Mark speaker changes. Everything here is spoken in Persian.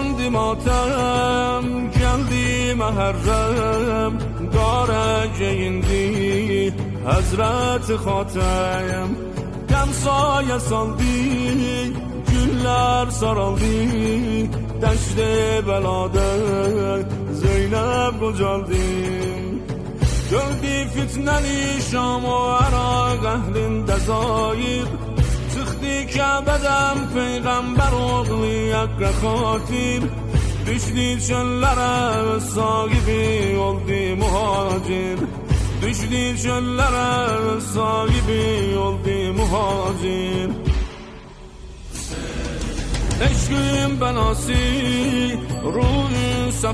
Speaker 1: ماندی ماتم جلدی محرم. دارج این دی حضرت خاتم. کم سای سال دی گلر سرال دی دشت بلاده زینب بجال دی جلدی فتنه لی شام و عراق اهل دزایی تختی که بدم پیغمبر و غلی Xatir Düşdü çöllərə sahibi oldu muhacir. Düşdü çöllərə sahibi oldu muhacir. Eşqin bənası ruhun